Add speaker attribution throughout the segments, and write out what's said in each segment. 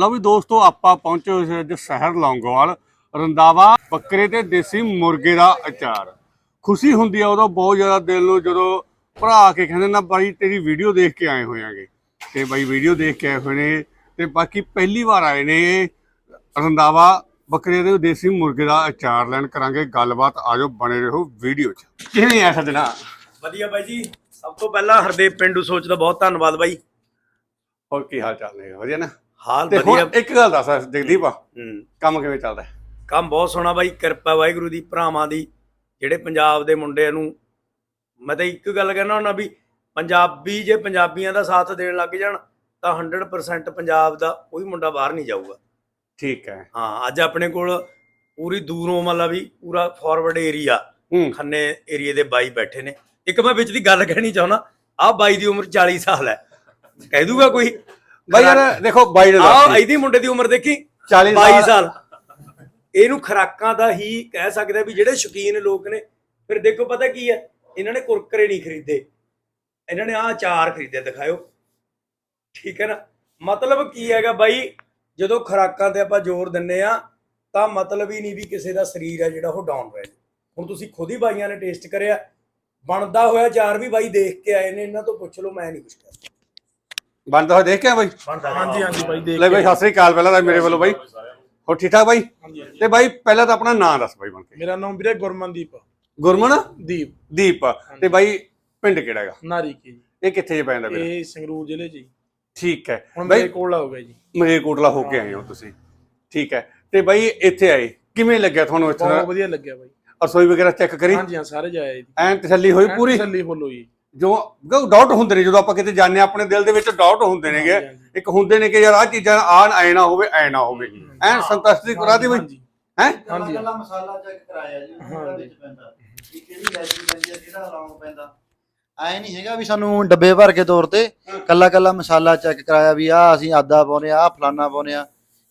Speaker 1: ਲਓ ਵੀ ਦੋਸਤੋ ਆਪਾਂ ਪਹੁੰਚੇ ਹੋਏ ਸੀ ਅੱਜ ਸ਼ਹਿਰ ਲੌਂਗੋਵਾਲ ਰੰਦਾਵਾ ਬੱਕਰੇ ਤੇ ਦੇਸੀ ਮੁਰਗੇ ਦਾ ਅਚਾਰ। ਖੁਸ਼ੀ ਹੁੰਦੀ ਆ ਉਦੋਂ ਬਹੁਤ ਜ਼ਿਆਦਾ ਦਿਲ ਨੂੰ ਜਦੋਂ ਭਰਾ ਕੇ ਕਹਿੰਦੇ ਨਾ ਬਾਈ ਤੇਰੀ ਵੀਡੀਓ ਦੇਖ ਕੇ ਆਏ ਹੋਇਆਂਗੇ ਤੇ ਬਾਈ ਵੀਡੀਓ ਦੇਖ ਕੇ ਆਏ ਹੋਏ ਨੇ ਤੇ ਬਾਕੀ ਪਹਿਲੀ ਵਾਰ ਆਏ ਨੇ ਰੰਦਾਵਾ ਬੱਕਰੇ ਤੇ ਦੇਸੀ ਮੁਰਗੇ ਦਾ ਅਚਾਰ ਲੈਣ ਕਰਾਂਗੇ। ਗੱਲਬਾਤ ਆਜੋ ਬਣੇ ਰਹੋ ਵੀਡੀਓ 'ਚ। ਕਿਵੇਂ ਆ ਸਜਣਾ?
Speaker 2: ਵਧੀਆ ਬਾਈ ਜੀ। ਸਭ ਤੋਂ ਪਹਿਲਾਂ ਹਰਦੇਵ ਪਿੰਡੂ ਸੋਚ ਦਾ ਬਹੁਤ ਧੰਨਵਾਦ ਬਾਈ।
Speaker 1: ਹੋਰ ਕੀ ਹਾਲ ਚਾਲ ਨੇ? ਵਧੀਆ ਨਾ?
Speaker 2: ਹਾਲ
Speaker 1: ਤੇ
Speaker 2: ਵਧੀਆ।
Speaker 1: ਹੁਣ ਇੱਕ ਗੱਲ ਦੱਸ ਜਗਦੀਪ
Speaker 2: ਹੂੰ।
Speaker 1: ਕੰਮ ਕਿਵੇਂ ਚੱਲਦਾ? ਹੈ?
Speaker 2: ਕੰਮ ਬਹੁਤ ਸੋਹਣਾ ਬਾਈ ਕਿਰਪਾ ਵਾਹਿਗੁਰੂ ਦੀ ਭਰਾਵਾਂ ਦੀ। ਜਿਹੜੇ ਪੰਜਾਬ ਦੇ ਮੁੰਡਿਆਂ ਨੂੰ ਮੈਂ ਤਾਂ ਇੱਕ ਗੱਲ ਕਹਿਣਾ ਹੁੰਦਾ ਵੀ ਪੰਜਾਬੀ ਜੇ ਪੰਜਾਬੀਆਂ ਦਾ ਸਾਥ ਦੇਣ ਲੱਗ ਜਾਣ ਤਾਂ 100% ਪੰਜਾਬ ਦਾ ਕੋਈ ਮੁੰਡਾ ਬਾਹਰ ਨਹੀਂ ਜਾਊਗਾ।
Speaker 1: ਠੀਕ ਹੈ।
Speaker 2: ਹਾਂ ਅੱਜ ਆਪਣੇ ਕੋਲ ਪੂਰੀ ਦੂਰੋਂ ਮਤਲਬ ਵੀ ਪੂਰਾ ਫਾਰਵਰਡ ਏਰੀਆ
Speaker 1: ਹੂੰ।
Speaker 2: ਖੰਨੇ ਏਰੀਏ ਦੇ ਬਾਈ ਬੈਠੇ ਨੇ। ਇੱਕ ਮੈਂ ਵਿੱਚ ਦੀ ਗੱਲ ਕਹਿਣੀ ਚਾਹੁੰਦਾ ਆਹ ਬਾਈ ਦੀ ਉਮਰ 40 ਸਾਲ ਹੈ। ਕਹਿ ਦੂਗਾ ਕੋਈ?
Speaker 1: ਬਾਈ ਯਾਰ ਦੇਖੋ ਬਾਈ ਨੇ
Speaker 2: ਆਹ ਇਹਦੀ ਮੁੰਡੇ ਦੀ ਉਮਰ ਦੇਖੀ
Speaker 1: 40
Speaker 2: 22 ਸਾਲ। ਇਹਨੂੰ ਖਰਾਕਾਂ ਦਾ ਹੀ ਕਹਿ ਸਕਦੇ ਵੀ ਜਿਹੜੇ ਸ਼ੌਕੀਨ ਲੋਕ ਨੇ ਫਿਰ ਦੇਖੋ ਪਤਾ ਕੀ ਹੈ ਇਹਨਾਂ ਨੇ ਕੁਰਕਰੇ ਨਹੀਂ ਖਰੀਦੇ। ਇਹਨਾਂ ਨੇ ਆਹ ਅਚਾਰ ਖਰੀਦੇ ਦਿਖਾਇਓ। ਠੀਕ ਹੈ ਨਾ? ਮਤਲਬ ਕੀ ਹੈਗਾ ਬਾਈ ਜਦੋਂ ਖਰਾਕਾਂ ਤੇ ਆਪਾਂ ਜ਼ੋਰ ਦਿੰਨੇ ਆ ਤਾਂ ਮਤਲਬ ਹੀ ਨਹੀਂ ਵੀ ਕਿਸੇ ਦਾ ਸਰੀਰ ਹੈ ਜਿਹੜਾ ਉਹ ਡਾਊਨ ਰਹੇ ਹੁਣ ਤੁਸੀਂ ਖੁਦ ਹੀ ਬਾਈਆਂ ਨੇ ਟੇਸਟ ਕਰਿਆ ਬਣਦਾ ਹੋਇਆ ਅਚਾਰ ਵੀ ਬਾਈ ਦੇਖ ਕੇ ਆਏ ਨੇ ਇਹਨਾਂ ਤੋਂ ਪੁੱਛ ਲਓ ਮੈਂ ਨਹੀਂ ਕੁਛ ਕਹਿ
Speaker 1: ਬਣਦਾ ਹੋਇਆ ਦੇਖ ਕੇ ਆਏ ਬਾਈ?
Speaker 3: ਹਾਂਜੀ ਹਾਂਜੀ ਬਾਈ ਦੇਖ
Speaker 1: ਲੈ ਬਾਈ ਸਤਿ ਸ੍ਰੀ ਅਕਾਲ ਪਹਿਲਾਂ ਤਾਂ ਮੇਰੇ ਵੱਲੋਂ ਬਾਈ। ਹੋਰ ਠੀਕ ਠਾਕ ਬਾਈ? ਤੇ ਬਾਈ ਪਹਿਲਾਂ ਤਾਂ ਆਪਣਾ ਨਾਮ ਦੱਸ ਬਾਈ ਬਣ ਕੇ।
Speaker 3: ਮੇਰਾ ਨਾਮ ਵੀਰੇ ਗੁਰਮਨਦੀਪ।
Speaker 1: ਗੁਰਮਨ?
Speaker 3: ਦੀਪ।
Speaker 1: ਦੀਪ। ਤੇ ਬਾਈ ਪਿੰਡ ਕਿਹੜਾ ਹੈਗਾ?
Speaker 3: ਨਾਰੀ ਕੀ ਜੀ।
Speaker 1: ਇਹ ਕਿੱਥੇ ਜੇ ਪੈਂਦਾ ਵੀਰੇ
Speaker 3: ਇਹ ਸੰਗਰੂਰ ਜ਼ਿਲ੍ਹੇ 'ਚ ਜੀ।
Speaker 1: ਠੀਕ ਹੈ।
Speaker 3: ਹੁਣ
Speaker 1: ਬਾਈ
Speaker 3: ਮੇਰੇ ਕੋਲ ਹੋ ਗਿਆ ਜੀ।
Speaker 1: ਮਲੇਰਕੋਟਲਾ ਹੋ ਕੇ ਆਏ ਹੋ ਤੁਸੀਂ। ਠੀਕ ਹੈ। ਤੇ ਬਾਈ ਇੱਥੇ ਆਏ। ਕਿਵੇਂ ਲੱਗਿਆ ਤੁਹਾਨੂੰ ਇੱਥੇ
Speaker 3: ਬਹੁਤ ਵਧੀਆ ਲੱਗਿਆ ਬਾਈ।
Speaker 1: ਰਸੋਈ ਵਗੈਰਾ ਚੈੱਕ ਕਰੀ?
Speaker 3: ਹਾਂਜੀ ਹਾਂ ਸਾਰੇ ਜਾਏ ਜੀ।
Speaker 1: ਐਨ ਤਸੱਲੀ ਹੋਈ ਪੂਰੀ?
Speaker 3: ਤਸੱਲੀ ਫੁੱਲ ਹੋਈ।
Speaker 1: ਜੋ ਡਾਊਟ ਹੁੰਦੇ ਨੇ ਜਦੋਂ ਆਪਾਂ ਕਿਤੇ ਜਾਂਦੇ ਹਾਂ ਆਪਣੇ ਦਿਲ ਦੇ ਵਿੱਚ ਡਾਊਟ ਹੁੰਦੇ ਨੇਗੇ। ਇੱਕ ਹੁੰਦੇ ਨੇ ਕਿ ਯਾਰ ਆਹ ਚੀਜ਼ਾਂ ਆਣ ਐ ਨਾ ਹੋਵੇ ਐ ਨਾ ਹੋਵੇ। ਐਨ ਸੰਤੁਸ਼ਟੀ ਕਰਾ ਦੀ ਬਈ।
Speaker 3: ਹਾਂਜੀ।
Speaker 1: ਹੈ?
Speaker 3: ਹਾਂਜੀ।
Speaker 4: ਕੱਲਾ ਮਸਾਲਾ ਚੈੱਕ ਕਰਾਇਆ ਜੀ ਉਹਦਾ। ਵਿੱਚ ਪੈਂਦਾ। ਵੀ ਕਿਹੜੀ ਇਲਾਇਚੀ ਪੈਂਦੀ ਹੈ ਕਿਹੜਾ ਲੌਂਗ ਪੈਂਦਾ। ਐ ਨਹੀਂ ਹੈਗਾ ਵੀ ਸਾਨੂੰ ਡੱਬੇ ਭਰ ਕੇ ਤੌਰ ਤੇ ਕੱਲਾ ਕੱਲਾ ਮਸਾਲਾ ਚੈੱਕ ਕਰਾਇਆ ਵੀ ਆ ਅਸੀਂ ਆਦਾ ਪਾਉਨੇ ਆ ਫਲਾਨਾ ਪਾਉਨੇ ਆ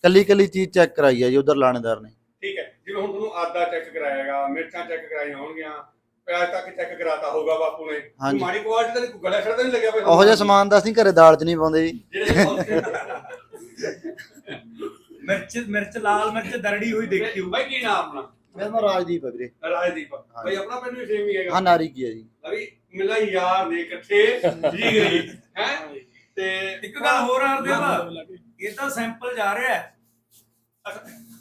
Speaker 4: ਕੱਲੀ ਕੱਲੀ ਚੀਜ਼ ਚੈੱਕ ਕਰਾਈ ਆ ਜੀ ਉਧਰ ਲਾਣੇਦਾਰ ਨੇ।
Speaker 1: ਠੀਕ ਹੈ। ਜਿਵੇਂ ਹੁਣ ਤੁਹਾਨੂੰ ਆਦਾ ਚੈੱਕ ਕਰਾਏਗਾ ਮਿਰਚਾਂ ਚੈੱਕ ਕਰਾਈਆਂ ਹੋਣਗੀਆਂ ਪਿਆਜ਼ ਤੱਕ ਚੈੱਕ ਕਰਾਤਾ ਹੋਊਗਾ ਬਾਪੂ ਨੇ। ਕੋਈ
Speaker 4: ਹਾਂਜੀ।
Speaker 1: ਮਾੜੀ ਕੁਆਲਿਟੀ ਤਾਂ ਨਹੀਂ ਗਲਾ ਛੱਡਦਾ ਨਹੀਂ ਲੱਗਿਆ ਬਈ
Speaker 4: ਉਹੋ ਜਿਹਾ ਸਮਾਨ ਤਾਂ ਅਸੀਂ ਘਰੇ ਦਾਲ 'ਚ ਨਹੀਂ ਪਾਉਂਦੇ ਜੀ।
Speaker 2: ਮਿਰਚ ਮਿਰਚ ਲਾਲ ਮਿਰਚ ਦਰੜੀ ਹੋਈ ਦੇਖੀ ਹੋਊ
Speaker 1: ਬਾਈ ਕੀ ਨਾਮ ਆਪਣਾ?
Speaker 4: ਮੇਰਾ ਨਾਮ ਰਾਜਦੀਪ ਹੈ ਵੀਰੇ।
Speaker 1: ਰਾਜਦੀਪ ਬਾਈ ਆਪਣਾ ਪਿੰਡ ਵੀ ਸੇਮ ਹੀ ਹੈਗਾ।
Speaker 4: ਹਾਂ ਨਾਰੀ ਕੀ ਹੈ ਜੀ।
Speaker 1: ਅਭੀ ਮਿਲਾ ਯਾਰ ਨੇ ਇਕੱਠੇ ਜੀ ਗਈ ਹੈ? ਤੇ
Speaker 2: ਇੱਕ ਗੱਲ ਹੋਰ ਆ ਦੇਵਾ ਇਹ ਤਾਂ ਸੈਂਪਲ ਜਾ ਰਿਹਾ ਹੈ।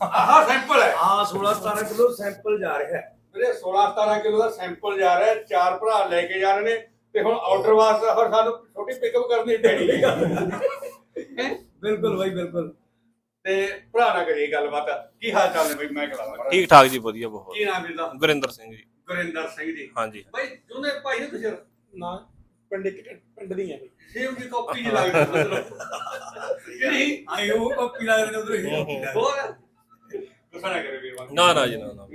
Speaker 1: ਆਹ ਸੈਂਪਲ ਹੈ।
Speaker 2: ਹਾਂ 16 17 ਕਿਲੋ ਸੈਂਪਲ ਜਾ ਰਿਹਾ ਹੈ।
Speaker 1: ਵੀਰੇ 16 17 ਕਿਲੋ ਦਾ ਸੈਂਪਲ ਜਾ ਰਿਹਾ ਹੈ, ਚਾਰ ਭਰਾ ਲੈ ਕੇ ਜਾ ਰਹੇ ਨੇ ਤੇ ਹੁਣ ਆਰਡਰ ਵਾਸਤੇ ਫਿਰ ਸਾਨੂੰ ਛੋਟੀ ਪਿਕਅਪ ਕਰਨੀ ਪੈਣੀ ਹੈ।
Speaker 2: ਬਿਲਕੁਲ ਬਾਈ ਬਿਲਕੁਲ।
Speaker 1: ਤੇ ਭਰਾ ਨਾਲ ਕਰੀਏ ਗੱਲਬਾਤ। ਕੀ ਹਾਲ ਚਾਲ ਨੇ ਬਈ? ਮੈਂ ਕਰਾਂਗਾ।
Speaker 5: ਠੀਕ ਠਾਕ ਜੀ ਵਧੀਆ ਬਹੁਤ।
Speaker 1: ਕੀ ਨਾਮ ਵੀਰ ਦਾ
Speaker 5: ਗੁਰਿੰਦਰ ਸਿੰਘ ਜੀ।
Speaker 1: ਗੁਰਿੰਦਰ ਸਿੰਘ ਜੀ।
Speaker 5: ਹਾਂਜੀ।
Speaker 1: ਬਈ ਜੁਨੇ ਭਾਈ ਨੇ ਤੁਸੀਂ?
Speaker 3: ਨਾ ਪਿੰਡ ਇੱਕ ਪਿੰਡ ਦੀ ਹੈ ਬਾਈ।
Speaker 1: ਸੇਮ ਦੀ ਕਾਪੀ ਜੀ ਲੱਗਦੀ ਮਤਲਬ। ਕਿਹੜੀ?
Speaker 2: ਆਏ ਉਹ ਕਾਪੀ ਲਾ ਰਹੇ ਨੇ ਉਧਰ ਹੀ।
Speaker 1: ਹੋਰ? ਗੁੱਸਾ ਨਾ ਕਰੇ ਵੀਰ
Speaker 5: ਨਾ ਨਾ ਜੀ ਨਾ ਨਾ।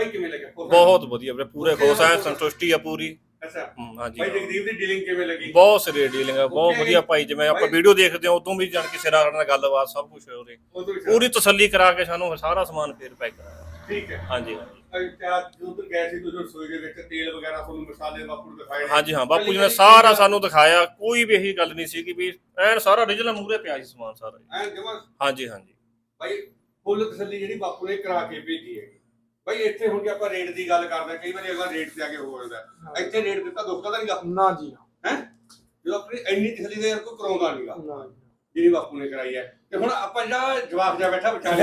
Speaker 1: ਬਈ ਕਿਵੇਂ ਲੱਗਿਆ
Speaker 5: ਬਹੁਤ ਵਧੀਆ ਵੀਰੇ ਪੂਰੇ ਖੁਸ਼ ਆ ਸੰਤੁਸ਼ਟੀ ਆ ਪੂਰੀ।
Speaker 1: ਅੱਛਾ।
Speaker 5: ਹਮ, ਹਾਂਜੀ।
Speaker 1: ਭਾਈ ਜਗਦੀਪ ਦੀ ਡੀਲਿੰਗ ਕਿਵੇਂ ਲੱਗੀ?
Speaker 5: ਬਹੁਤ ਸਿਰੇ ਡੀਲਿੰਗ ਆ ਬਹੁਤ
Speaker 1: Okay.
Speaker 5: ਵਧੀਆ ਭਾਈ ਜਿਵੇਂ ਆਪਾਂ
Speaker 1: ਭਾਈ-
Speaker 5: ਵੀਡੀਓ ਦੇਖਦੇ ਹਾਂ ਉਦੋਂ ਵੀ ਜਾਣ ਕੇ ਸਿਰਾ ਨਾਲ ਗੱਲਬਾਤ ਸਭ ਕੁਝ ਹੋ ਰਹੀ
Speaker 1: ਉਹ ਤੋਂ ਵੀ
Speaker 5: ਪੂਰੀ ਤਸੱਲੀ ਕਰਾ ਕੇ ਸਾਨੂੰ ਸਾਰਾ ਸਮਾਨ ਫੇਰ ਪੈਕ ਕਰਾਇਆ।
Speaker 1: ਠੀਕ ਹੈ।
Speaker 5: ਹਾਂਜੀ ਹਾਂਜੀ।
Speaker 1: ਤੱਕ ਗਏ ਸੀ ਤੁਸੀਂ ਰਸੋਈ ਦੇ ਵਿੱਚ ਤੇਲ ਵਗੈਰਾ ਤੁਹਾਨੂੰ ਮਸਾਲੇ ਬਾਪੂ ਨੂੰ ਦਿਖਾਏ ਨੇ?
Speaker 5: ਹਾਂਜੀ ਹਾਂ ਬਾਪੂ ਜੀ ਨੇ ਸਾਰਾ ਸਾਨੂੰ ਦਿਖਾਇਆ ਕੋਈ ਵੀ ਇਹੀ ਗੱਲ ਨਹੀਂ ਸੀ ਕਿ ਵੀ ਐਨ ਸਾਰਾ origignal ਮੂਰੇ ਪਿਆ ਸੀ ਸਮਾਨ ਸਾਰਾ। ਜੀ।
Speaker 1: ਐਂ ਜਮਾਂ।
Speaker 5: ਹਾਂਜੀ ਹਾਂਜੀ।
Speaker 1: ਭਾਈ ਫੁੱਲ ਤਸੱਲੀ ਜਿਹੜੀ ਬਾਪੂ ਨੇ ਕਰਾ ਕੇ ਭੇਜੀ ਹੈ ਭਾਈ ਇੱਥੇ ਹੁਣ ਜੇ ਆਪਾਂ ਰੇਟ ਦੀ ਗੱਲ ਕਰਦੇ ਹਾਂ, ਕਈ ਵਾਰੀ ਅਗਲਾ ਰੇਟ ਤੇ ਆ ਕੇ ਹੋ। ਜਾਂਦਾ ਹੈ। ਇੱਥੇ ਰੇਟ ਦਿੱਤਾ ਦੁੱਖਦਾ ਤਾਂ ਨਹੀਂਗਾ
Speaker 3: ਨਾ ਜੀ
Speaker 1: ਹੈ? ਜਦੋਂ ਆਪਣੀ ਇੰਨੀ ਤਸੱਲੀ ਦੇ ਯਾਰ ਕੋਈ ਕਰਾਉਂਦਾ ਨਹੀਂਗਾ
Speaker 3: ਨਾ ਜੀ।
Speaker 1: ਜਿਹੜੀ ਬਾਪੂ ਨੇ ਕਰਾਈ ਹੈ। ਤੇ ਹੁਣ ਆਪਾਂ ਜਿਹੜਾ ਜਵਾਬ ਜਾ ਬੈਠਾ ਵਿਚਾਲੇ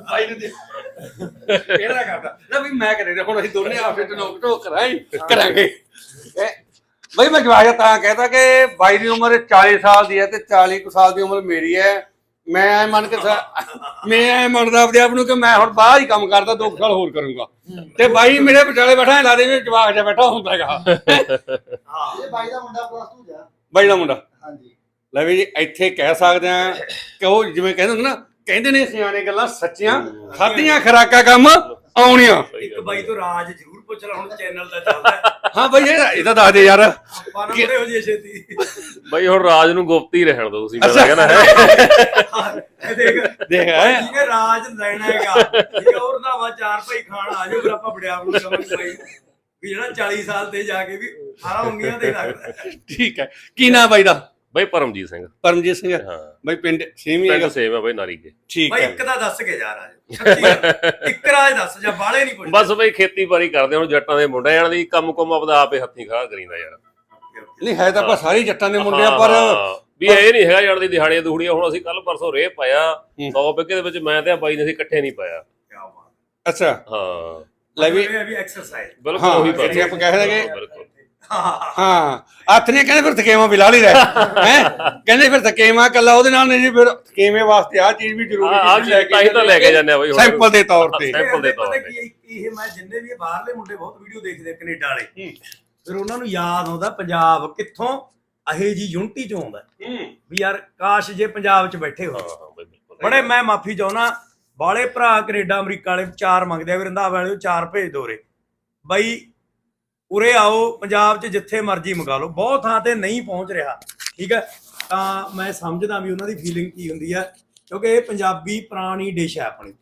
Speaker 1: ਭਾਈ ਨੂੰ ਦੇ ਇਹਦਾ ਕਰਦਾ। ਨਾ ਵੀ ਮੈਂ ਕਰੇ ਹੁਣ ਅਸੀਂ ਦੋਨੇ ਆਪਸੇ ਤੇ ਨੋਕ ਟੋਕ ਕਰਾਂਗੇ ਕਰਾਂਗੇ। ਇਹ- ਬਈ ਮੈਂ ਜਵਾਬ ਤਾਂ ਕਹਿੰਦਾ ਕਿ ਬਾਈ ਦੀ ਉਮਰ 40 ਸਾਲ ਦੀ ਹੈ ਤੇ 40 ਕੁ ਸਾਲ ਦੀ ਉਮਰ ਮੇਰੀ ਹੈ। ਮੈਂ ਐ ਮੰਨ ਕੇ ਸਾ- ਮੈਂ ਐ ਮੰਨਦਾ ਆਪਣੇ ਆਪ ਨੂੰ ਕਿ ਮੈਂ ਹੁਣ ਬਾਹਰ ਹੀ ਕੰਮ ਕਰਦਾ 2 ਸਾਲ ਹੋਰ ਕਰੂੰਗਾ। ਤੇ ਬਾਈ ਮੇਰੇ ਵਿਚਾਲੇ ਬੈਠਾ ਲਾ ਦੇ ਵੀ ਜਵਾਬ ਜਾ ਬੈਠਾ ਹੁੰਦਾ ਹੈਗਾ।
Speaker 4: ਇਹ ਬਾਈ ਦਾ ਮੁੰਡਾ ਪਲੱਸ 2 ਜਾ
Speaker 1: ਬਾਈ ਦਾ ਮੁੰਡਾ।
Speaker 4: ਹਾਂਜੀ।
Speaker 1: ਲੈ ਵੀ ਜੀ ਇੱਥੇ ਕਹਿ ਸਕਦੇ ਆ ਕਿ ਉਹ ਜਿਵੇਂ ਕਹਿੰਦੇ ਹੁੰਦੇ ਨਾ ਕਹਿੰਦੇ ਨੇ ਸਿਆਣੇ ਗੱਲਾਂ ਸੱਚੀਆਂ ਖਾਧੀਆਂ ਖਰਾਕਾ ਕੰਮ। ਆਉਣੀਆਂ
Speaker 2: ਇੱਕ ਬਾਈ ਤੋਂ ਰਾਜ ਜ਼ਰੂਰ ਪੁੱਛ ਲੈ ਹੁਣ ਚੈਨਲ ਦਾ ਚੱਲਦਾ ਹੈ।
Speaker 1: ਹਾਂ ਬਈ ਇਹ ਇਹ ਤਾਂ ਦੱਸ ਦੇ ਯਾਰ।
Speaker 2: ਆਪਾਂ ਨਾ ਮੁੜੇ ਹੋ ਜੇ ਛੇਤੀ?
Speaker 6: ਬਈ ਹੁਣ ਰਾਜ ਨੂੰ ਗੁਪਤ ਹੀ ਰਹਿਣ ਦਿਓ ਤੁਸੀਂ ਮੈਂ। ਤਾਂ ਕਹਿੰਦਾ ਹੈ।
Speaker 2: ਇਹ ਦੇਖ।
Speaker 1: ਦੇਖ ਹੈਂ।
Speaker 2: ਠੀਕ ਹੈ ਰਾਜ ਲੈਣਾ ਹੈਗਾ। ਠੀਕ ਹੈ ਹੋਰ ਨਾ ਵਾ ਚਾਰ ਭਾਈ ਖਾਣ ਆ ਜਾਓ ਫਿਰ ਆਪਾਂ ਬੜਿਆ ਨੂੰ ਕਹਾਂਗੇ ਭਾਈ ਵੀ ਜਿਹੜਾ 40 ਸਾਲ ਤੇ ਜਾ ਕੇ ਵੀ 18 ਉਂਗੀਆਂ ਤੇ ਲੱਗਦਾ। ਹੈ।
Speaker 1: ਠੀਕ ਹੈ। ਕੀ ਨਾਂ ਬਾਈ ਦਾ?
Speaker 6: ਬਾਈ ਪਰਮਜੀਤ ਸਿੰਘ।
Speaker 1: ਪਰਮਜੀਤ ਸਿੰਘ।
Speaker 6: ਹਾਂ।
Speaker 1: ਬਾਈ ਪਿੰਡ ਸੇਮ ਹੀ
Speaker 6: ਪਿੰਡ
Speaker 1: ਹੈਗਾ।
Speaker 6: ਸੇਮ ਹੈ ਬਾਈ ਨਾਰੀ ਕੇ।
Speaker 1: ਠੀਕ
Speaker 2: ਬਾਈ
Speaker 1: ਹੈ।
Speaker 2: ਇੱਕ ਦਾ ਦੱਸ ਕੇ ਜਾ ਰਾਜ। ਸੱਚੀ ਇੱਕ ਰਾਜ ਦੱਸ ਜਾਂ ਬਾਲੇ ਨਹੀਂ ਪੁੱਛਦੇ।
Speaker 6: ਬਸ ਬਾਈ ਖੇਤੀਬਾੜੀ ਕਰਦੇ ਹੁਣ ਜੱਟਾਂ ਦੇ ਮੁੰਡੇ ਜਾਣ ਦੀ ਕੰਮ ਕੁਮ ਆਪਦਾ ਆਪੇ ਹੱਥੀਂ ਖੜਾ ਕਰੀਂਦਾ ਯਾਰ।
Speaker 1: ਨਹੀਂ ਹੈ ਤਾਂ ਆਪਾਂ ਸਾਰੇ ਜੱਟਾਂ ਦੇ ਮੁੰਡੇ ਆ ਪਰ
Speaker 6: ਹਾਂ, ਵੀ ਇਹ ਨਹੀਂ ਹੈਗਾ ਜਾਣ ਦੀ ਦਿਹਾੜੀਆਂ ਦੁਹੜੀਆਂ ਹੁਣ ਅਸੀਂ ਕੱਲ ਪਰਸੋਂ ਰੇ ਪਾਇਆ
Speaker 1: ਹੂੰ।
Speaker 6: 100 ਬਿੱਗੇ ਦੇ ਵਿੱਚ ਮੈਂ ਤੇ ਆ ਬਾਈ ਨੇ ਅਸੀਂ ਇਕੱਠੇ ਨਹੀਂ ਪਾਇਆ।
Speaker 2: ਕਿਆ ਬਾਤ।
Speaker 1: ਅੱਛਾ।
Speaker 6: ਹਾਂ।
Speaker 1: ਲੈ ਵੀ
Speaker 2: ਇਹ ਵੀ ਐਕਸਰਸਾਈਜ਼
Speaker 6: ਬਿਲਕੁਲ
Speaker 1: ਹਾਂ,
Speaker 6: ਉਹੀ
Speaker 1: ਇੱਥੇ ਆਪਾਂ ਕਹਿ ਰਹੇ ਕਿ-
Speaker 6: ਬਿਲਕੁਲ।
Speaker 2: ਹਾਂ।
Speaker 1: ਹੱਥ ਨੇ ਕਹਿੰਦੇ ਫਿਰ ਥਕੇਵਾ ਵੀ ਲਾ ਲਈ ਰਹਿ। ਹੈ? ਕਹਿੰਦੇ ਫਿਰ ਥਕੇਵਾ ਕੱਲਾ ਉਹਦੇ ਨਾਲ ਨਹੀਂ ਜੀ ਫਿਰ ਥਕੇਵੇਂ ਵਾਸਤੇ ਆ ਚੀਜ਼ ਵੀ ਜ਼ਰੂਰੀ
Speaker 6: ਆ ਆ
Speaker 1: ਚੀਜ਼
Speaker 6: ਜੀ ਤਾਂ ਲੈ ਕੇ ਜਾਂਦੇ ਆ ਬਾਈ।
Speaker 1: ਸੈਂਪਲ ਦੇ ਤੌਰ ਤੇ।
Speaker 6: ਸੈਂਪਲ ਦੇ ਤੌਰ
Speaker 2: ਕੀ
Speaker 6: ਤੇ।
Speaker 2: ਹੈ, ਇਹ ਮੈਂ ਜਿੰਨੇ ਵੀ ਬਾਹਰਲੇ ਮੁੰਡੇ ਬਹੁਤ ਵੀਡੀਓ ਦੇਖਦੇ ਆ ਕੈਨੇਡਾ ਵਾਲੇ। ਫਿਰ ਉਹਨਾਂ ਨੂੰ ਯਾਦ ਆਉਂਦਾ ਪੰਜਾਬ ਕਿੱਥੋਂ ਅਹੇ ਜੀ ਯੂਨਿਟੀ ਚੋਂ ਆਉਂਦਾ। ਵੀ ਯਾਰ ਕਾਸ਼ ਜੇ ਪੰਜਾਬ 'ਚ ਬੈਠੇ
Speaker 6: ਹਾਂ
Speaker 2: ਬੜੇ ਮੈਂ ਮਾਫੀ ਚਾਹੁੰਦਾ ਬਾਲੇ ਭਰਾ ਕੈਨੇਡਾ ਅਮਰੀਕਾ ਵਾਲੇ ਚਾਰ ਮੰਗਦੇ ਆ ਵੀ ਰੰਧਾਵੇ ਵਾਲੇ ਚਾਰ ਭੇਜ ਦੋਰੇ ਬਾਈ ਉਰੇ ਆਓ ਪੰਜਾਬ 'ਚ ਜਿੱਥੇ ਮਰਜ਼ੀ ਮੰਗਾ ਲਓ। ਬਹੁਤ ਥਾਂ ਤੇ ਨਹੀਂ ਪਹੁੰਚ ਰਿਹਾ। ਠੀਕ ਹੈ? ਤਾਂ ਮੈਂ ਸਮਝਦਾ ਵੀ ਉਹਨਾਂ ਦੀ ਫੀਲਿੰਗ ਕੀ ਹੁੰਦੀ ਹੈ। ਕਿਉਂਕਿ ਇਹ ਪੰਜਾਬੀ ਪੁਰਾਣੀ ਡਿਸ਼ ਹੈ ਆਪਣੀ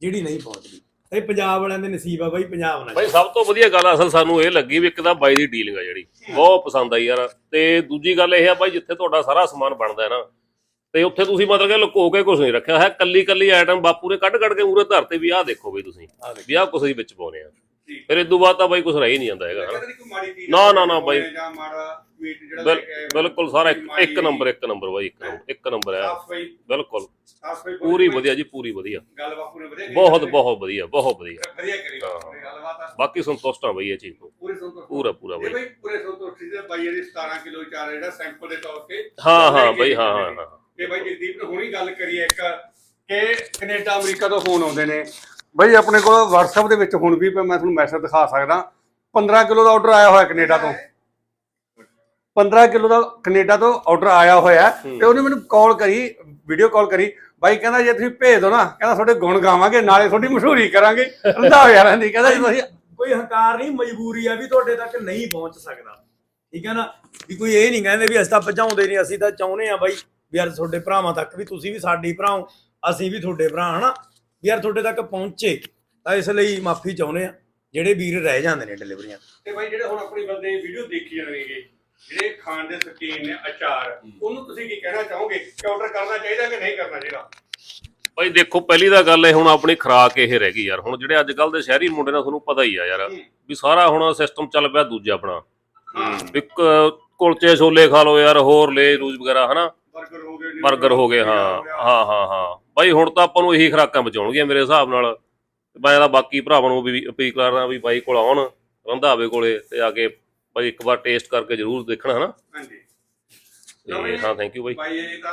Speaker 2: ਜਿਹੜੀ ਨਹੀਂ ਪਹੁੰਚਦੀ। ਇਹ ਪੰਜਾਬ ਵਾਲਿਆਂ ਦੇ ਨਸੀਬ ਆ ਬਾਈ ਪੰਜਾਬ ਨਾਲ
Speaker 6: ਬਾਈ ਸਭ ਤੋਂ ਵਧੀਆ ਗੱਲ ਅਸਲ ਸਾਨੂੰ ਇਹ ਲੱਗੀ ਵੀ ਇੱਕ ਤਾਂ ਬਾਈ ਦੀ ਡੀਲਿੰਗ ਆ ਜਿਹੜੀ। ਬਹੁਤ ਪਸੰਦ ਆਈ ਯਾਰ। ਤੇ ਦੂਜੀ ਗੱਲ ਇਹ ਆ ਬਾਈ ਜਿੱਥੇ ਤੁਹਾਡਾ ਸਾਰਾ ਸਮਾਨ ਬਣਦਾ ਹੈ ਨਾ ਤੇ ਉੱਥੇ ਤੁਸੀਂ ਮਤਲਬ ਕਿ ਲੁਕੋ ਕੇ ਕੁਝ ਨਹੀਂ ਰੱਖਿਆ। ਹੈ ਕੱਲੀ ਕੱਲੀ ਆਈਟਮ ਬਾਪੂ ਨੇ ਕੱਢ ਕੱਢ ਕੇ ਮੂਰੇ ਧਰ ਤੇ ਵੀ ਆਹ ਦੇਖੋ ਬਈ ਤੁਸੀਂ। ਵੀ ਆਹ ਕੁਛ ਹੀ ਵਿੱਚ ਪਾਉਨੇ ਆ। ਫਿਰ ਇਦੋਂ ਬਾਅਦ ਤਾਂ ਬਾਈ ਕੁਝ ਰਹਿ ਹੀ ਨਹੀਂ ਜਾਂਦਾ ਹੈਗਾ ਹਨਾ।
Speaker 1: ਕਹਿੰਦੇ ਨਹੀਂ ਕੋਈ ਮਾੜੀ ਚੀਜ਼
Speaker 6: ਨਾ, ਨਾ, ਨਾ ਬਾਈ।
Speaker 1: ਜਾਂ ਮਾੜਾ ਮੀਟ ਜਿਹੜਾ
Speaker 6: ਬਿਲ-
Speaker 1: ਲੈ ਕੇ ਆਏ ਹੋ।
Speaker 6: ਬਿਲਕੁਲ ਸਾਰਾ ਇੱਕ ਨੰਬਰ ਇੱਕ ਨੰਬਰ ਬਾਈ ਇੱਕ ਨੰਬਰ ਇੱਕ ਨੰਬਰ ਹੈ
Speaker 1: ਸਾਫ਼ ਸਫ਼ਾਈ
Speaker 6: ਬਿਲਕੁਲ
Speaker 1: ਸਾਫ਼ ਸਫ਼ਾਈ
Speaker 6: ਪੂਰੀ ਵਧੀਆ ਜੀ ਪੂਰੀ ਵਧੀਆ
Speaker 1: ਗੱਲ ਬਾਪੂ ਨੇ ਵਧੀਆ ਕਰੀ
Speaker 6: ਬਹੁਤ
Speaker 1: ਹੈ।
Speaker 6: ਬਹੁਤ ਵਧੀਆ ਬਹੁਤ ਵਧੀਆ
Speaker 1: ਵਧੀਆ ਕਰੀ
Speaker 6: ਹਾਂ।
Speaker 1: ਬਾਪੂ ਨੇ ਗੱਲਬਾਤ ਆ।
Speaker 6: ਬਾਕੀ ਸੰਤੁਸ਼ਟ ਆ ਬਾਈ ਇਹ ਚੀਜ਼ ਤੋਂ
Speaker 1: ਪੂਰੇ
Speaker 6: ਪੂਰਾ ਪੂਰਾ
Speaker 1: ਇਹ
Speaker 6: ਬਾਈ
Speaker 1: ਬਈ ਪੂਰੇ ਸੰਤੋਖ ਦੇ ਬਾਈ ਜਿਹੜੀ 17 ਕਿਲੋ ਚਾਰ ਜਿਹੜਾ ਸੈਂਪਲ ਦੇ ਤੌਰ ਤੇ
Speaker 6: ਹਾਂ ਹਾਂ ਬਾਈ ਹਾਂ ਹਾਂ
Speaker 1: ਨੇ।
Speaker 6: ਹਾਂ
Speaker 1: ਤੇ ਬਾਈ ਜਗਦੀਪ ਨੇ ਹੁਣੀ ਗੱਲ ਕਰੀ ਹੈ ਇੱਕ ਕਿ ਕੈਨੇਡਾ ਅਮਰੀਕਾ ਤੋਂ ਫੋਨ ਆਉਂਦੇ ਨੇ ਬਾਈ ਆਪਣੇ ਕੋਲ WhatsApp ਦੇ ਵਿੱਚ ਹੁਣ ਵੀ ਮੈਂ ਤੁਹਾਨੂੰ ਮੈਸੇਜ ਦਿਖਾ ਸਕਦਾ। 15 ਕਿਲੋ ਦਾ ਆਰਡਰ ਆਇਆ ਹੋਇਆ ਕੈਨੇਡਾ ਤੋਂ। 15 ਕਿਲੋ ਦਾ ਕੈਨੇਡਾ ਤੋਂ ਆਰਡਰ ਆਇਆ ਹੋਇਆ ਤੇ ਉਹਨੇ ਮੈਨੂੰ ਕਾਲ ਕਰੀ ਵੀਡੀਓ ਕਾਲ ਕਰੀ। ਬਾਈ ਕਹਿੰਦਾ, ਜੇ ਤੁਸੀਂ ਭੇਜ ਦੋ ਨਾ, ਕਹਿੰਦਾ ਤੁਹਾਡੇ ਗੁਣ ਗਾਵਾਂਗੇ, ਨਾਲੇ ਤੁਹਾਡੀ ਮਸ਼ਹੂਰੀ ਕਰਾਂਗੇ। ਰੰਧਾਵੇ ਵਾਲਿਆਂ ਦੀ ਕਹਿੰਦਾ ਜੀ ਤੁਸੀਂ
Speaker 2: ਕੋਈ ਹੰਕਾਰ ਨਹੀਂ, ਮਜਬੂਰੀ ਆ ਵੀ ਤੁਹਾਡੇ ਤੱਕ ਨਹੀਂ ਪਹੁੰਚ ਸਕਦਾ। ਠੀਕ ਹੈ ਨਾ? ਵੀ ਕੋਈ ਇਹ ਨਹੀਂ ਕਹਿੰਦੇ ਵੀ ਅਸੀਂ ਤਾਂ ਪਹੁੰਚਾਉਂਦੇ ਨਹੀਂ, ਅਸੀਂ ਤਾਂ ਚਾਹੁੰਦੇ ਆ ਬਾਈ ਵੀ ਯਾਰ ਤੁਹਾਡੇ ਭਰਾਵਾਂ ਤੱਕ ਵੀ ਤੁਸੀਂ ਵੀ ਸਾਡੇ ਭਰਾ ਅਸੀਂ ਵੀ ਤੁਹਾਡੇ ਭਰਾ, ਹਨਾ? ਵੀ ਯਾਰ ਤੁਹਾਡੇ ਤੱਕ ਪਹੁੰਚੇ ਤਾਂ ਇਸ ਲਈ ਮਾਫੀ ਚਾਹੁੰਦੇ ਆ ਜਿਹੜੇ ਵੀਰ ਰਹਿ ਜਾਂਦੇ ਨੇ ਡਿਲੀਵਰੀਆਂ।
Speaker 1: ਤੇ ਬਾਈ ਜਿਹੜੇ ਹੁਣ ਆਪਣੀ ਬੰਦੇ ਵੀਡੀਓ ਦੇਖੀ ਜਾਣਗੇ ਜਿਹੜੇ ਖਾਣ ਦੇ ਸ਼ੌਕੀਨ ਨੇ ਅਚਾਰ ਉਹਨੂੰ ਤੁਸੀਂ ਕੀ ਕਹਿਣਾ ਚਾਹੋਗੇ? ਕਿ ਆਰਡਰ ਕਰਨਾ ਚਾਹੀਦਾ ਕਿ ਨਹੀਂ ਕਰਨਾ ਚਾਹੀਦਾ?
Speaker 6: ਭਾਈ ਦੇਖੋ ਪਹਿਲੀ ਤਾਂ ਗੱਲ ਇਹ ਹੁਣ ਆਪਣੀ ਖਰਾਕ ਇਹ ਰਹਿ ਗਈ ਯਾਰ। ਹੁਣ ਜਿਹੜੇ ਅੱਜ ਕੱਲ ਦੇ ਸ਼ਹਿਰੀ ਮੁੰਡੇ ਨੇ ਤੁਹਾਨੂੰ ਪਤਾ ਹੀ ਆ ਯਾਰ। ਵੀ ਸਾਰਾ ਹੁਣ ਸਿਸਟਮ ਚੱਲ ਪਿਆ ਦੂਜਾ ਆਪਣਾ। ਇੱਕ ਕੁਲਚੇ ਛੋਲੇ ਖਾ ਲਓ ਯਾਰ ਹੋਰ ਲੈ ਰੂਜ ਵਗੈਰਾ ਹਨਾ?
Speaker 1: 버ਗਰ ਹੋ ਗਏ
Speaker 6: 버ਗਰ ਹੋ ਗਏ ਹਾਂ। ਹਾਂ ਹਾਂ ਹਾਂ। ਭਾਈ ਹੁਣ ਤਾਂ ਆਪਾਂ ਨੂੰ ਇਹੀ ਖਰਾਕਾਂ ਬਚਾਉਣਗੀਆਂ ਮੇਰੇ ਹਿਸਾਬ ਨਾਲ। ਮੈਂ ਤਾਂ ਬਾਕੀ ਭਰਾਵਾਂ ਨੂੰ ਵੀ ਅਪੀਲ ਕਰਦਾ ਵੀ ਬਾਈ ਕੋਲ ਆਉਣ ਰੰਧਾਵੇ ਕੋਲੇ ਤੇ ਆ ਕੇ ਭਾਈ ਇੱਕ ਵਾਰ ਟੇਸਟ ਕਰਕੇ ਜ਼ਰੂਰ ਦੇਖਣਾ ਹਨਾ?
Speaker 1: ਹਾਂਜੀ।
Speaker 6: ਤੇ ਹਾਂ ਥੈਂਕ ਯੂ ਬਾਈ।
Speaker 1: ਬਾਈ ਇਹ ਤਾਂ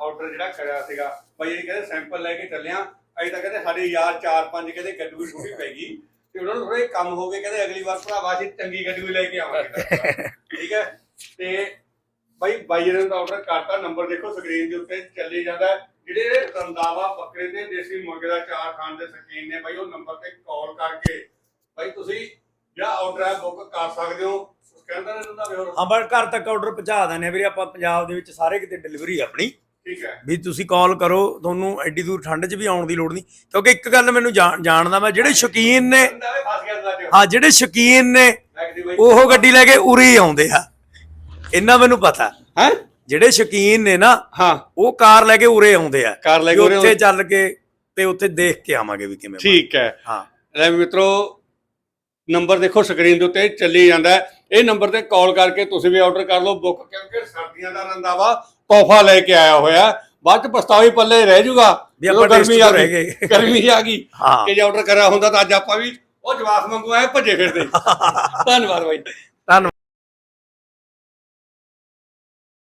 Speaker 1: ਆਰਡਰ ਜਿਹੜਾ ਕਰਿਆ ਸੀਗਾ। ਬਾਈ ਇਹ ਕਹਿੰਦੇ ਸੈਂਪਲ ਲੈ ਕੇ ਚੱਲਿਆ ਅਜੇ ਤਾਂ ਕਹਿੰਦੇ ਸਾਡੇ ਯਾਰ 4-5 ਕਹਿੰਦੇ ਗੱਡੂ ਛੋਟੀ ਪੈ ਗਈ। ਤੇ ਉਹਨਾਂ ਨੂੰ ਥੋੜੇ ਕੰਮ ਹੋ ਗਏ ਕਹਿੰਦੇ ਅਗਲੀ ਵਾਰ ਭਰਾਵਾ ਅਸੀਂ ਚੰਗੀ ਗੱਡੂ ਲੈ ਕੇ ਆਵਾਂਗੇ। ਠੀਕ ਹੈ? ਤੇ ਬਾਈ ਬਾਈ ਨੇ ਤਾਂ ਆਰਡਰ ਕਰਤਾ। ਨੰਬਰ ਦੇਖੋ ਸਕਰੀਨ ਦੇ ਉੱਤੇ ਚੱਲੀ ਜਾਂਦਾ। ਹੈ। ਜਿਹੜੇ ਰੰਦਾਵਾ ਬੱਕਰੇ ਤੇ ਦੇਸੀ ਮੁਰਗੇ ਦਾ ਚਾਰ ਖਾਣ ਦੇ ਸ਼ੌਕੀਨ ਨੇ ਬਾਈ ਉਹ ਨੰਬਰ ਤੇ ਕਾਲ ਕਰਕੇ ਬਾਈ ਤੁਸੀਂ ਜਿਹੜਾ ਆਰਡਰ ਹੈ ਬੁੱਕ ਕਰ ਸਕਦੇ ਹੋ। ਕਹਿੰਦਾ ਨੇ ਰੰਦਾਵੇ ਹੋਰ।
Speaker 2: ਹਾਂ ਬਟ ਘਰ ਤੱਕ ਆਰਡਰ ਪਹੁੰਚਾ ਦਿੰਦੇ ਆ ਵੀਰੇ ਆਪਾਂ ਪੰਜਾਬ ਦੇ ਵਿੱਚ ਸਾਰੇ ਕਿਤੇ ਡਿਲੀਵਰੀ ਆਪਣੀ।
Speaker 1: ਠੀਕ ਹੈ।
Speaker 2: ਵੀ ਤੁਸੀਂ ਕਾਲ ਕਰੋ ਤੁਹਾਨੂੰ ਐਡੀ ਦੂਰ ਠੰਡ 'ਚ ਵੀ ਆਉਣ ਦੀ ਲੋੜ ਨਹੀਂ। ਕਿਉਂਕਿ ਇੱਕ ਗੱਲ ਮੈਨੂੰ ਜਾਣ- ਜਾਣਦਾ ਮੈਂ ਜਿਹੜੇ ਸ਼ੌਕੀਨ ਨੇ ਹਾਂ ਜਿਹੜੇ ਸ਼ੌਕੀਨ ਨੇ ਉਹ ਗੱਡੀ ਲੈ ਕੇ ਉਰੇ ਆਉਂਦੇ ਆ। ਇੰਨਾ ਮੈਨੂੰ ਪਤਾ।
Speaker 1: ਹੈ?
Speaker 2: ਜਿਹੜੇ ਸ਼ੌਕੀਨ ਨੇ ਨਾ
Speaker 1: ਹਾਂ।
Speaker 2: ਉਹ ਕਾਰ ਲੈ ਕੇ ਉਰੇ ਆਉਂਦੇ ਆ।
Speaker 1: ਕਾਰ ਲੈ ਕੇ ਉਰੇ
Speaker 2: ਉੱਥੇ। ਚੱਲ ਕੇ ਤੇ ਉੱਥੇ ਦੇਖ ਕੇ ਆਵਾਂਗੇ ਵੀ ਕਿਵੇਂ
Speaker 1: ਠੀਕ ਹੈ।
Speaker 2: ਹਾਂ।
Speaker 1: ਲੈ ਮਿੱਤਰੋ ਨੰਬਰ ਦੇਖੋ ਸਕਰੀਨ ਦੇ ਉੱਤੇ ਚੱਲੀ ਜਾਂਦਾ। ਇਹ ਨੰਬਰ ਤੇ ਕਾਲ ਕਰਕੇ ਤੁਸੀਂ ਵੀ ਆਰਡਰ ਕਰ ਲਓ। ਬੁੱਕ ਕਿਉਂਕਿ ਸਰਦੀਆਂ ਦਾ ਰੰਦਾਵਾ ਤੋਹਫਾ ਲੈ ਕੇ ਆਇਆ ਹੋਇਆ। ਬਾਅਦ ਚ ਪਛਤਾਵੇ ਪੱਲੇ ਰਹਿ ਜਾਊਗਾ
Speaker 2: ਵੀ ਆਪਾਂ
Speaker 1: ਜਦੋਂ
Speaker 2: taste
Speaker 1: ਆ ਗਈ
Speaker 2: ਗਏ।
Speaker 1: ਗਰਮੀ ਆ ਗਈ ਕਿ ਜੇ ਆਰਡਰ ਕਰਿਆ ਹੁੰਦਾ ਤਾਂ ਅੱਜ ਆਪਾਂ ਵੀ ਉਹ ਜਵਾਬ ਮੰਗੂ ਆਏ ਭੱਜੇ ਫਿਰਦੇ। ਧੰਨਵਾਦ ਬਾਈ।